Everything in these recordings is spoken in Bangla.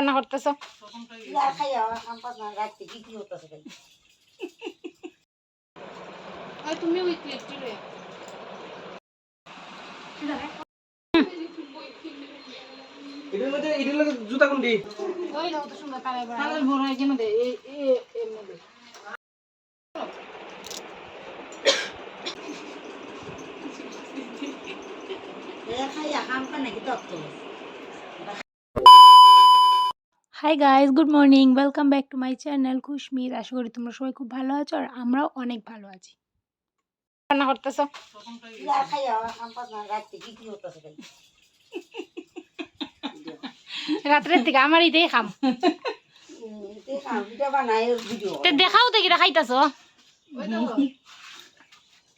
রান্না করতেছো? খাইয়া জুতা কোনটি? ওই দাও তো সুন্দর কালাই বড়া কালাই বড়া এখানে দে এই এই এর মধ্যে Ya খাইয়া কাম করে নাকি তত্ত্ব hi guys good morning welcome back to my channel Khushmir আশা করি তোমরা সবাই খুব ভালো আছো আর আমরাও অনেক ভালো আছি। রান্না করতেছো? রাত্রের দিকে আমার ইতেই খাম। দেখাও দেখি দেখাইতাছো?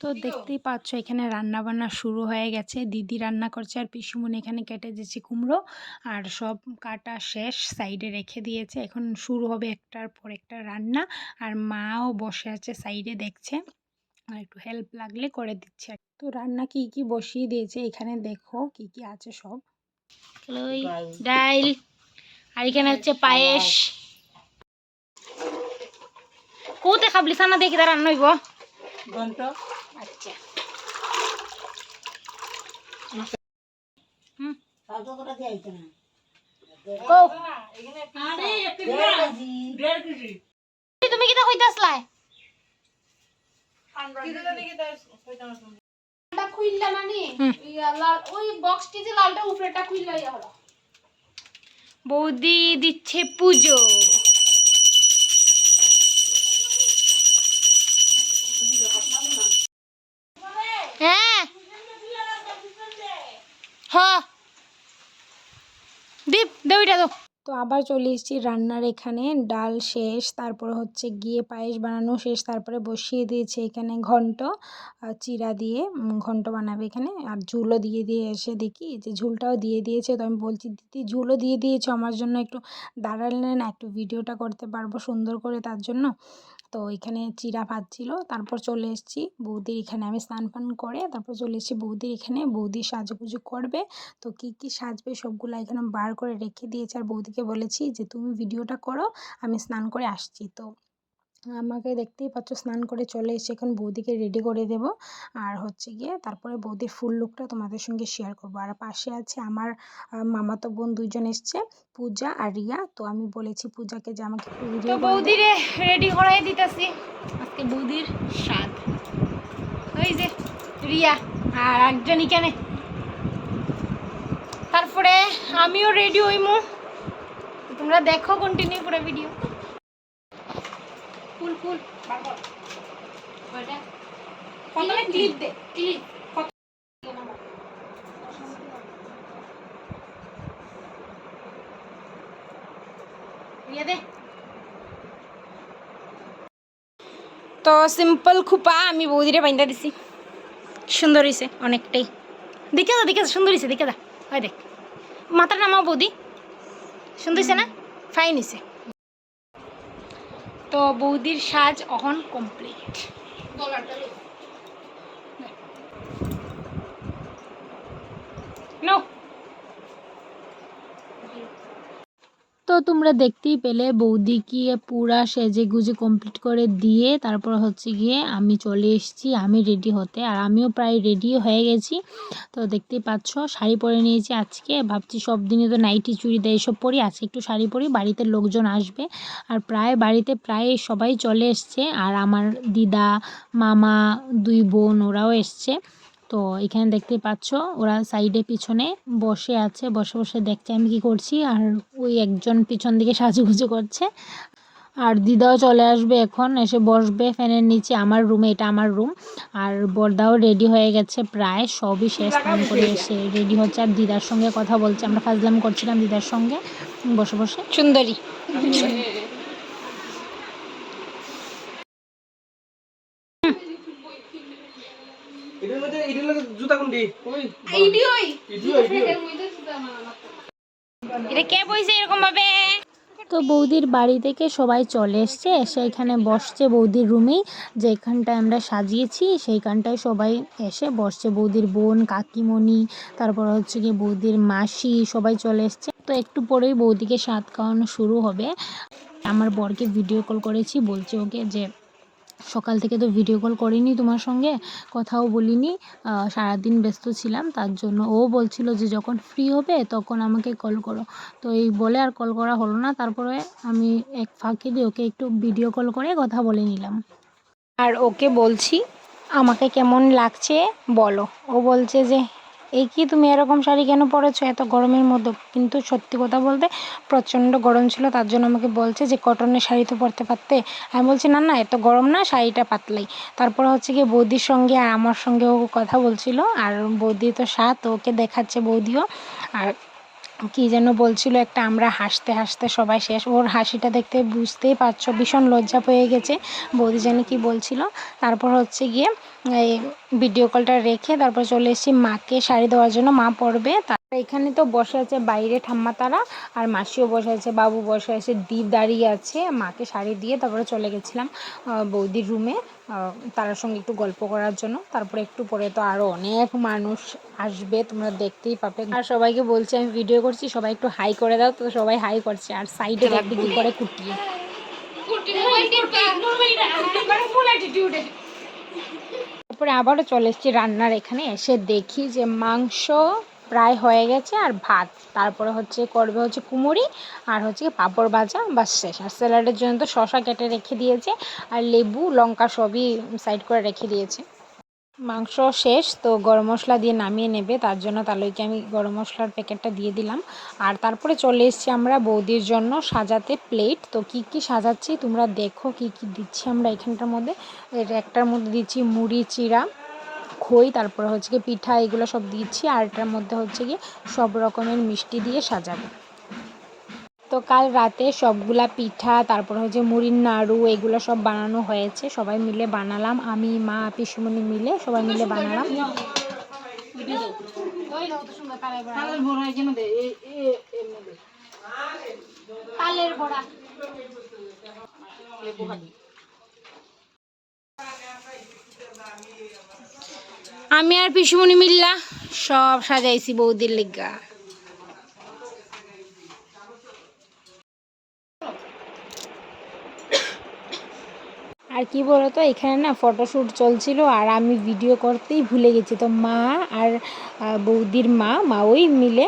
তো দেখতেই পাচ্ছ এখানে রান্না বান্না শুরু হয়ে গেছে। দিদি রান্না করছে আর পিসুমন এখানে কেটে দিয়েছে কুমড়ো। আর সব কাটা শেষ সাইডে রেখে দিয়েছে। এখন শুরু হবে একটার পর একটা রান্না। আর মাও বসে আছে সাইডে দেখছে। আর একটু হেল্প লাগলে করে দিচ্ছে। আর তো রান্না কি কি বসিয়ে দিয়েছে? এখানে দেখো কি কি আছে সব। ওই ডাইল আর এখানে হচ্ছে পায়েস। কোতে খাবলি? সানা দেখি তার রান্না হইব। গন্ত আচ্ছা। না। কো দেড় কেজি। তুমি কিটা কইতাছলাই খুইল্লা মানে ওই বক্সটি যে লালটা উপরেটা খুইল্লা হলো। বৌদি দিচ্ছে পুজো। দীপ, দে দাও তো আবার চলে এসেছি রান্নার এখানে, ডাল শেষ, তারপরে হচ্ছে গিয়ে পায়েস বানানো শেষ, তারপরে বসিয়ে দিয়েছে এখানে ঘন্ট চিরা দিয়ে ঘন্ট বানাবে এখানে, আর ঝুলও দিয়ে দিয়ে এসে দেখি, যে ঝুলটাও দিয়ে দিয়েছে, তো আমি বলছি, দিদি, ঝুলও দিয়ে দিয়েছ, আমার জন্য একটু দাঁড়ালে না একটু ভিডিওটা করতে পারব সুন্দর করে তার জন্য। তো এখানে চিরা ভাজছিল তারপর চলে এসেছি বৌদির এখানে। আমি স্নান ফান করে তারপর চলে এসেছি বৌদির এখানে। বৌদি সাজুগুজু করবে। তো কি কি সাজবে সবগুলো এখানে বার করে রেখে দিয়েছে। আর বৌদিকে বলেছি যে, তুমি ভিডিওটা করো, আমি স্নান করে আসছি। তো আমাকে দেখতেই পাচ্ছ স্নান করে চলে এসে এখন বৌদিকে রেডি করে দেব। আর হচ্ছে গিয়ে তারপরে বৌদির ফুল লুকটা তোমাদের সঙ্গে শেয়ার করব। আর পাশে আছে আমার মামাতো বোন দুজন এসছে পূজা আর রিয়া। তো আমি বলেছি পূজাকে যে আমাকে তো বৌদি রে রেডি করাই দিতেছি। আজকে বৌদির স্বাদ ওই যে রিয়া আর একজন এখানে। তারপরে আমিও রেডি হইমু। তোমরা দেখো কন্টিনিউ করে ভিডিও ফুল ফুল। প্রথমে ক্লিপ দে। ক্লিপ তো সিম্পল খুপা আমি বৌদিরে বাইন্দা দিছি। সুন্দর হয়েছে অনেকটাই। দেখে দা দেখে সুন্দর হয়েছে দেখে দা হয় দেখ। মাথার নামাও বৌদি। সুন্দর হয়েছে না? ফাইন হয়েছে তো বৌদির সাজ অহন কমপ্লিট নো তো তোমরা দেখতেই পেলে বৌদি গিয়ে পুরা সেজে গুজে কমপ্লিট করে দিয়ে তারপর হচ্ছে গিয়ে আমি চলে এসেছি, আমি রেডি হতে। আর আমিও প্রায় রেডি হয়ে গেছি। তো দেখতেই পাচ্ছ, শাড়ি পরে নিয়েছি আজকে। ভাবছি সব দিনে তো নাইটি চুড়িদার এসব পরি। আজকে একটু শাড়ি পরি, বাড়িতে লোকজন আসবে। আর প্রায় বাড়িতে প্রায় সবাই চলে এসছে। আর আমার দিদা, মামা, দুই বোন ওরাও এসছে। তো এখানে দেখতে পাচ্ছ ওরা সাইডে পিছনে বসে আছে বসে বসে দেখছে আমি কি করছি আর ওই একজন পিছন দিকে সাজুগুজু করছে। আর দিদাও চলে আসবে এখন এসে বসবে ফ্যানের নিচে আমার রুমে এটা আমার রুম আর বর্দাও রেডি হয়ে গেছে প্রায় সবই শেষ স্নান করে এসে রেডি হচ্ছে। আর দিদার সঙ্গে কথা বলছে আমরা ফাজলাম করছিলাম দিদার সঙ্গে বসে বসে। সুন্দরী। এটার মধ্যে এটার লগে জুতা কোনটি? ওই ইডিওই ইডিও ইডিও এর মধ্যে সুদা মামা এটা কে বইছে এরকম ভাবে? তো বৌদির বাড়ি থেকে সবাই চলে এসছে এসে এখানে বসছে বৌদির রুমেই। যেখানটায় আমরা সাজিয়েছি সেইখানটায় সবাই এসে বসছে। বৌদির বোন কাকিমণি তারপর হচ্ছে গিয়ে বৌদির মাসি সবাই চলে এসছে। তো একটু পরেই বৌদিকে স্বাদ খাওয়ানো শুরু হবে। আমার বরকে ভিডিও কল করেছি বলছে ওকে যে সকাল থেকে তো ভিডিও কল করিনি তোমার সঙ্গে, কথাও বলিনি সারাদিন ব্যস্ত ছিলাম, তার জন্য ও বলছিল যে যখন ফ্রি হবে তখন আমাকে কল করো। তো এই বলে আর কল করা হলো না, তারপরে আমি এক ফাঁকে দিয়ে ওকে একটু ভিডিও কল করে কথা বলে নিলাম। আর ওকে বলছি, আমাকে কেমন লাগছে বলো। ও বলছে যে এই কি তুমি এরকম শাড়ি কেন পরেছো? এত গরমের মধ্যে। কিন্তু সত্যি কথা বলতে, প্রচণ্ড গরম ছিল, তার জন্য আমাকে বলছে যে, কটনের শাড়ি তো পরতে পারতে? আমি বলছি, না না, এত গরম না, শাড়িটা পাতলাই। তারপর হচ্ছে গিয়ে বৌদির সঙ্গে আর আমার সঙ্গেও কথা বলছিল, আর বৌদি তো সাত, ওকে দেখাচ্ছে বৌদিও। আর কি যেন বলছিল একটা, আমরা হাসতে হাসতে সবাই শেষ। ওর হাসিটা দেখতে বুঝতেই পারছ, ভীষণ লজ্জা পেয়ে গেছে। বৌদি যেন কি বলছিল, তারপর হচ্ছে গিয়ে এই ভিডিও কলটা রেখে তারপর চলে এসেছি মাকে শাড়ি দেওয়ার জন্য, মা পড়বে এখানে তো বসে আছে বাইরে ঠাম্মা তারা আর মাসিও বসে আছে বাবু বসে আছে দীপ দাঁড়িয়ে আছে মাকে শাড়ি দিয়ে তারপরে চলে গেছিলাম বৌদির রুমে তার সঙ্গে একটু গল্প করার জন্য। তারপরে একটু পরে তো আরও অনেক মানুষ আসবে তোমরা দেখতেই পাবে। আর সবাইকে বলছি আমি ভিডিও করছি সবাই একটু হাই করে দাও তো সবাই হাই করছে। আর সাইডে দেখবে কি করে? কুটিয়ে তারপরে আবারও চলে এসেছি রান্নার এখানে এসে দেখি যে মাংস প্রায় হয়ে গেছে আর ভাত। তারপরে হচ্ছে করবে হচ্ছে কুমুরি আর হচ্ছে পাঁপড় ভাজা বা শেষ। আর স্যালাডের জন্য তো শশা কেটে রেখে দিয়েছে আর লেবু, লঙ্কা সবই সাইড করে রেখে দিয়েছে। মাংস শেষ, তো গরম মশলা দিয়ে নামিয়ে নেবে। তার জন্য তালইকে আমি গরম মশলার প্যাকেটটা দিয়ে দিলাম। আর তারপরে চলে এসেছি আমরা বৌদির জন্য সাজাতে প্লেট তো কি কি সাজাচ্ছি তোমরা দেখো, কি কি দিচ্ছি আমরা এখানটার মধ্যে। একটার মধ্যে দিচ্ছি মুড়ি চিরা খই তারপর হচ্ছে গিয়ে পিঠা এগুলো সব দিচ্ছি আর এটার মধ্যে হচ্ছে গিয়ে সব রকমের মিষ্টি দিয়ে সাজাবো। তো কাল রাতে সবগুলা পিঠা তারপর হচ্ছে মুড়ির নাড়ু এগুলো সব বানানো হয়েছে সবাই মিলে বানালাম আমি মা পিসুমণি মিলে সবাই মিলে বানালাম। তালের বড়া। আমি আর পিসুমণি মিল্লা সব সাজাইছি বৌদির লিগা। আর কি বলতো, এখানে না ফটোশ্যুট চলছিল আর আমি ভিডিও করতেই ভুলে গেছি। তো মা আর বৌদির মা মা ওই মিলে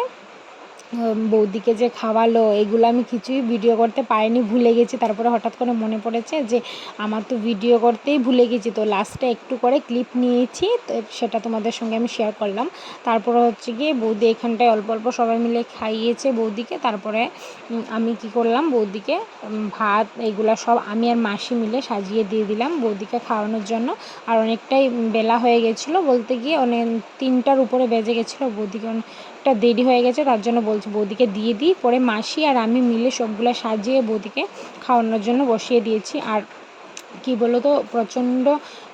বৌদিকে যে খাওয়ালো, এগুলো আমি কিছুই ভিডিও করতে পারিনি, ভুলে গেছি। তারপরে হঠাৎ করে মনে পড়েছে যে, আমার তো ভিডিও করতেই ভুলে গেছি। তো লাস্টে একটু করে ক্লিপ নিয়েছি, তো সেটা তোমাদের সঙ্গে আমি শেয়ার করলাম। তারপরে হচ্ছে গিয়ে বৌদি এখানটায় অল্প অল্প সবাই মিলে খাইয়েছে বৌদিকে। তারপরে আমি কি করলাম, বৌদিকে ভাত এইগুলা সব আমি আর মাসি মিলে সাজিয়ে দিয়ে দিলাম বৌদিকে খাওয়ানোর জন্য। আর অনেকটাই বেলা হয়ে গেছিল বলতে গিয়ে অনেক তিনটার উপরে বেজে গেছিল। বৌদিকে অনেকটা দেরি হয়ে গেছে, তার জন্য বলছি বৌদিকে দিয়ে দিই। পরে মাসি আর আমি মিলে সবগুলো সাজিয়ে বৌদিকে খাওয়ানোর জন্য বসিয়ে দিয়েছি। আর কি বলো তো প্রচণ্ড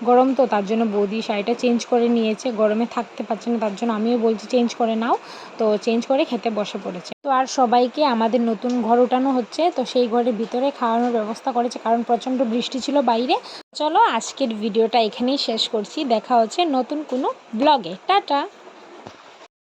গরম তো, তার জন্য বৌদি শাড়িটা চেঞ্জ করে নিয়েছে। গরমে থাকতে পারছে না, তার জন্য আমিও বলছি চেঞ্জ করে নাও। তো চেঞ্জ করে খেতে বসে পড়েছে। তো আর সবাইকে আমাদের নতুন ঘর উঠানো হচ্ছে, তো সেই ঘরের ভিতরে খাওয়ানোর ব্যবস্থা করেছে, কারণ প্রচণ্ড বৃষ্টি ছিল বাইরে। চলো আজকের ভিডিওটা এখানেই শেষ করছি। দেখা হচ্ছে নতুন কোনো ব্লগে। টাটা!